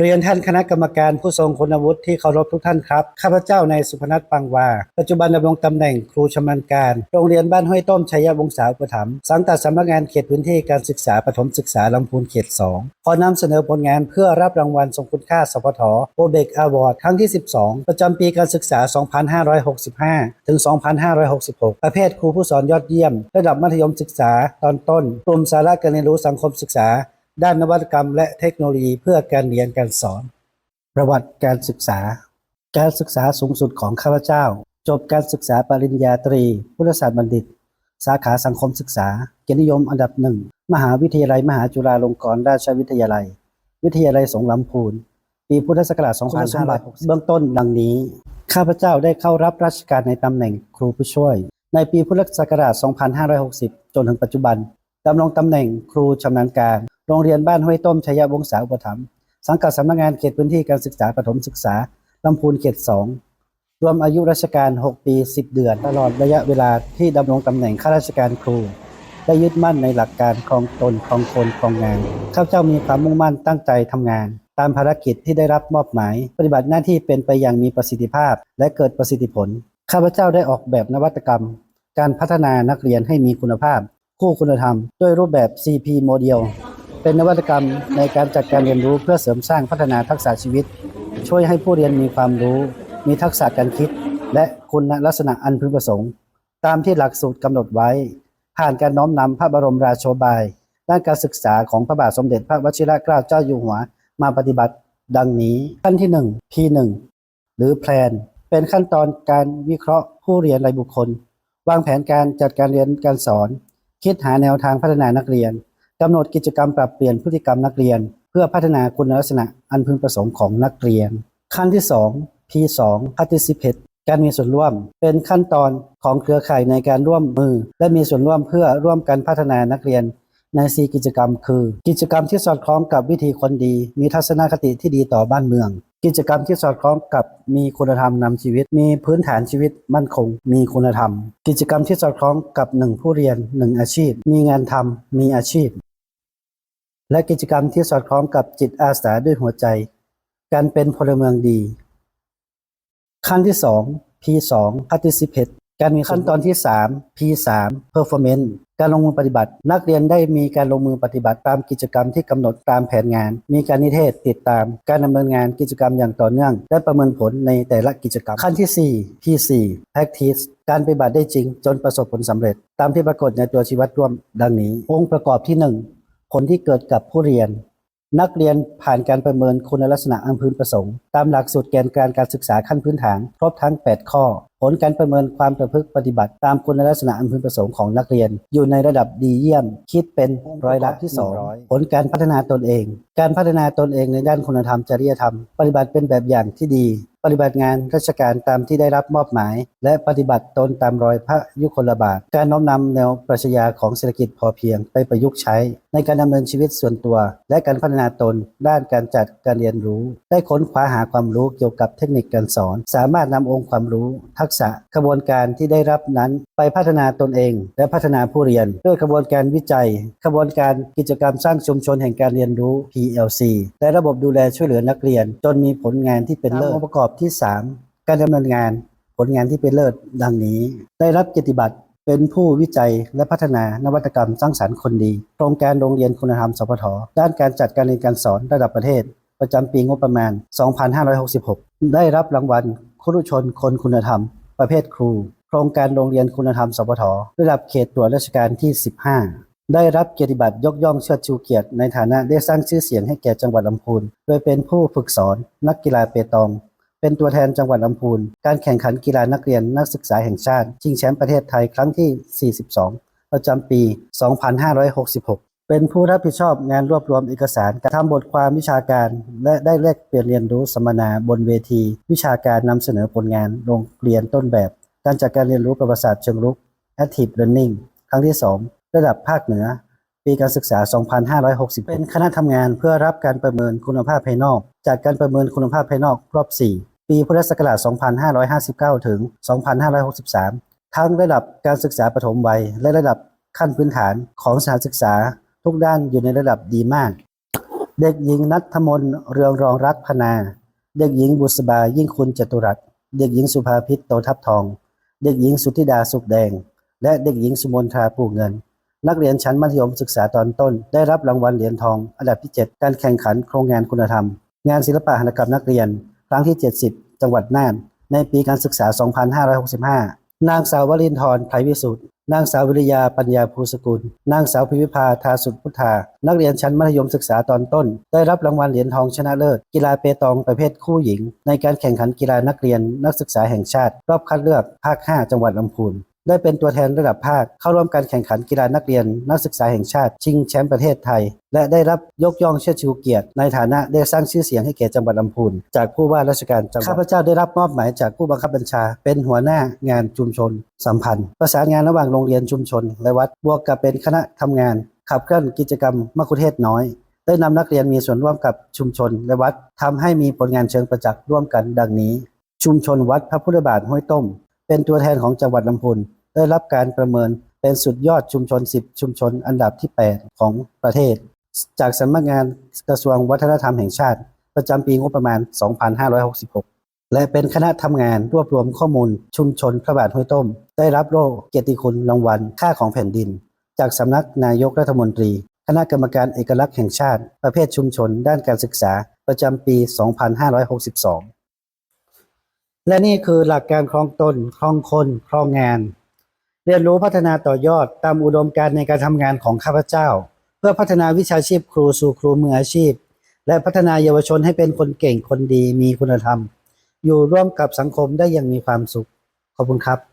เรียนท่านคณะกรรมการผู้ทรงคุณวุฒิที่เคารพทุกท่านครับ ข้าพเจ้านายสุพนัทปังวา ปัจจุบันดำรงตำแหน่งครูชำนาญการ โรงเรียนบ้านห้วยต้มชัยวงศาอุปถัมภ์สังกัดสำนักงานเขตพื้นที่การศึกษาประถมศึกษาลำพูนเขต 2 ขอนำเสนอผลงานเพื่อรับรางวัลทรงคุณค่าสพทโอเบกอวอร์ดครั้งที่ 12 ประจำปีการศึกษา 2565 ถึง 2566 ประเภทครูผู้สอนยอดเยี่ยม ระดับมัธยมศึกษาตอนต้น กลุ่มสาระการเรียนรู้สังคมศึกษา ด้านนวัตกรรม และเทคโนโลยีเพื่อการเรียนการสอน ประวัติการศึกษา การศึกษาสูงสุดของข้าพเจ้า จบการศึกษาปริญญาตรี พุทธศาสตร์บัณฑิต สาขาสังคมศึกษา เกียรตินิยมอันดับหนึ่ง มหาวิทยาลัย มหาจุฬาลงกรณราชวิทยาลัย วิทยาลัยสงขลำพูน ปีพุทธศักราช2560เบื้องต้นดังนี้ ข้าพเจ้าได้เข้ารับราชการในตำแหน่งครูผู้ช่วย ในปีพุทธศักราช2560 จนถึงปัจจุบันดำรงตำแหน่งครูชำนาญการ โรงเรียนบ้านห้วยต้มชัยวงศาอุปถัมภ์สังกัดสำนักงานเขตพื้นที่การศึกษาประถมศึกษาลำพูนเขต2รวมอายุราชการ 6 ปี 10 เดือน ตลอดระยะเวลาที่ดำรงตำแหน่งข้าราชการครู ได้ยึดมั่นในหลักการครองตนครองคนครองงาน ข้าพเจ้ามีความมุ่งมั่นตั้งใจทำงาน ตามภารกิจที่ได้รับมอบหมาย ปฏิบัติหน้าที่เป็นไปอย่างมีประสิทธิภาพ และเกิดประสิทธิผล ข้าพเจ้าได้ออกแบบนวัตกรรม การพัฒนานักเรียนให้มีคุณภาพ คู่คุณธรรม ด้วยรูปแบบ CP โมเดล เป็นนวัตกรรมในการจัดการเรียนรู้เพื่อเสริมสร้างพัฒนาทักษะชีวิต ช่วยให้ผู้เรียนมีความรู้ มีทักษะการคิด และคุณลักษณะอันพึงประสงค์ ตามที่หลักสูตรกำหนดไว้ ผ่านการน้อมนำพระบรมราโชบาย ด้านการศึกษาของพระบาทสมเด็จพระวชิรเกล้าเจ้าอยู่หัว มาปฏิบัติดังนี้ขั้นที่ 1 P1 หรือแพลนเป็นขั้นตอนการวิเคราะห์ผู้เรียนรายบุคคล วางแผนการจัดการเรียนการสอน คิดหาแนวทางพัฒนานักเรียน กำหนดกิจกรรมปรับเปลี่ยนพฤติกรรมนักเรียน เพื่อพัฒนาคุณลักษณะอันพึงประสงค์ของนักเรียน ขั้นที่ 2 P2 Participate การมีส่วนร่วม เป็นขั้นตอนของเครือข่ายในการร่วมมือ และมีส่วนร่วมเพื่อร่วมกันพัฒนานักเรียนใน 4 กิจกรรม คือ กิจกรรมที่สอดคล้องกับวิธีคนดี มีทัศนคติที่ดีต่อบ้านเมือง กิจกรรมที่สอดคล้องกับมีคุณธรรมนำชีวิต มีพื้นฐานชีวิตมั่นคง มีคุณธรรม กิจกรรมที่สอดคล้องกับหนึ่งผู้เรียนหนึ่งอาชีพ มีงานทำมีอาชีพ และกิจกรรมที่สอดคล้องกับจิตอาสาด้วยหัวใจ การเป็นพลเมืองดี ขั้นที่ 2 P2 Participate การมีขั้นตอนที่ 3 P3 Performance การลงมือปฏิบัติ นักเรียนได้มีการลงมือปฏิบัติตามกิจกรรมที่กำหนดตามแผนงาน มีการนิเทศติดตาม การดำเนินงานกิจกรรมอย่างต่อเนื่อง และประเมินผลในแต่ละกิจกรรม ขั้นที่ 4 P4 Practice การปฏิบัติได้จริงจนประสบผลสำเร็จ ตามที่ปรากฏในตัวชีวัดร่วมดังนี้ องค์ประกอบที่ 1 ผลที่เกิดกับผู้เรียน นักเรียนผ่านการประเมินคุณลักษณะอันพึงประสงค์ ตามหลักสูตรแกนการการศึกษาขั้นพื้นฐาน ครบทั้ง 8 ข้อ ผลการประเมินความประพฤติปฏิบัติ ตามคุณลักษณะอันพึงประสงค์ของนักเรียน อยู่ในระดับดีเยี่ยม คิดเป็นร้อยละที่ 2 ผลการพัฒนาตนเอง การพัฒนาตนเองในด้านคุณธรรมจริยธรรม ปฏิบัติเป็นแบบอย่างที่ดี ปฏิบัติงานราชการตามที่ได้รับมอบหมาย และปฏิบัติตนตามรอยพระยุคลบาท การน้อมนำแนวปรัชญาของเศรษฐกิจพอเพียงไปประยุกต์ใช้ ในการดำเนินชีวิตส่วนตัว และการพัฒนาตน ด้านการจัดการเรียนรู้ ได้ค้นคว้าหาความรู้เกี่ยวกับเทคนิคการสอน สามารถนำองค์ความรู้ทักษะกระบวนการที่ได้รับนั้นไปพัฒนาตนเอง และพัฒนาผู้เรียน ด้วยกระบวนการวิจัยกระบวนการกิจกรรมสร้างชุมชนแห่งการเรียนรู้ PLC และระบบดูแลช่วยเหลือนักเรียน จนมีผลงานที่เป็นเลิศองค์ประกอบที่ 3 การดำเนินงาน ผลงานที่เป็นเลิศดังนี้ ได้รับเกียรติบัตรเป็นผู้วิจัยและพัฒนานวัตกรรมสร้างสรรค์คนดีโครงการโรงเรียนคุณธรรมสพทด้านการจัดการเรียนการสอนระดับประเทศ ประจำปีงบประมาณ 2566 ได้รับรางวัลครุชนคนคุณธรรม ประเภทครู โครงการโรงเรียนคุณธรรมสพทระดับเขตตรวจราชการที่ 15 ได้รับเกียรติบัตรยกย่องเชิดชูเกียรติในฐานะได้สร้างชื่อเสียงให้แก่จังหวัดลำพูน โดยเป็นผู้ฝึกสอนนักกีฬาเปตอง เป็นตัวแทนจังหวัดลำพูน การแข่งขันกีฬานักเรียนนักศึกษาแห่งชาติ ชิงแชมป์ประเทศไทยครั้งที่ 42 ประจำปี 2566 เป็นผู้รับผิดชอบงานรวบรวมเอกสารการทำบทความวิชาการ และได้แลกเปลี่ยนเรียนรู้สัมมนาบนเวที วิชาการนำเสนอผลงานโรงเรียนต้นแบบ การจัดการเรียนรู้ประวัติศาสตร์เชิงรุก Active Learning ครั้งที่ 2 ระดับภาคเหนือ ปีการศึกษา 2560 เป็นคณะทำงานเพื่อรับการประเมินคุณภาพภายนอก จากการประเมินคุณภาพภายนอกรอบ 4 ปีพุทธศักราช 2559 ถึง 2563 ทั้งระดับการศึกษาปฐมวัยและระดับขั้นพื้นฐานของสถานศึกษา ทุกด้านอยู่ในระดับดีมาก เด็กหญิงนัทมนเรืองรองรักพนา เด็กหญิงบุษบายิ่งคุณจตุรัส เด็กหญิงสุภาพิษโตทับทอง เด็กหญิงสุธิดาสุขแดง และเด็กหญิงสุมนทราปูเงิน นักเรียนชั้นมัธยมศึกษาตอนต้น ได้รับรางวัลเหรียญทอง อันดับที่ 7 การแข่งขันโครงงานคุณธรรม งานศิลปะหัตถกรรมนักเรียน ครั้งที่ 70 จังหวัดน่าน ในปีการศึกษา 2565 นางสาววลินทร์ไพรวิสุทธิ์ นางสาววิริยาปัญญาภูสกุล นางสาวพิวิภาทาสุดพุทธา นักเรียนชั้นมัธยมศึกษาตอนต้น ได้รับรางวัลเหรียญทองชนะเลิศ กีฬาเปตองประเภทคู่หญิง ในการแข่งขันกีฬานักเรียนนักศึกษาแห่งชาติ รอบคัดเลือกภาค 5 จังหวัดลำพูน ได้เป็นตัวแทนระดับภาค เข้าร่วมการแข่งขันกีฬานักเรียน นักศึกษาแห่งชาติ ชิงแชมป์ประเทศไทย และได้รับยกย่องเชิดชูเกียรติ ในฐานะได้สร้างชื่อเสียงให้แก่จังหวัดลำพูนจากผู้ว่าราชการจังหวัดข้าพเจ้าได้รับมอบหมายจากผู้บังคับบัญชา เป็นหัวหน้างานชุมชน สัมพันธ์ ประสานงานระหว่างโรงเรียนชุมชน และวัดบวกกับเป็นคณะทำงาน ขับเคลื่อนกิจกรรมมะคุเทศน้อยได้นำนักเรียนมีส่วนร่วมกับชุมชนและวัดทำให้มีผลงานเชิงประจักษ์ร่วมกันดังนี้ ชุมชนวัดพระพุทธบาทห้วยต้ม เป็นตัวแทนของจังหวัดลำพูนได้รับการประเมินเป็นสุดยอดชุมชน 10 ชุมชนอันดับที่ 8 ของประเทศ จากสำนักงานกระทรวงวัฒนธรรมแห่งชาติ ประจำปีงบประมาณ 2566 และเป็นคณะทำงานรวบรวมข้อมูล ชุมชนพระบาทห้วยต้ม ได้รับโล่เกียรติคุณรางวัลค่าของแผ่นดิน จากสำนักนายกรัฐมนตรี คณะกรรมการเอกลักษณ์แห่งชาติ ประเภทชุมชน ด้านการศึกษา ประจำปี 2562 และนี่คือหลักการครองตน ครองคน ครองงาน เรียนรู้พัฒนาต่อยอดตามอุดมการณ์ในการทำงานของข้าพเจ้า เพื่อพัฒนาวิชาชีพครูสู่ครูมืออาชีพ และพัฒนาเยาวชนให้เป็นคนเก่งคนดีมีคุณธรรม อยู่ร่วมกับสังคมได้อย่างมีความสุข ขอบคุณครับ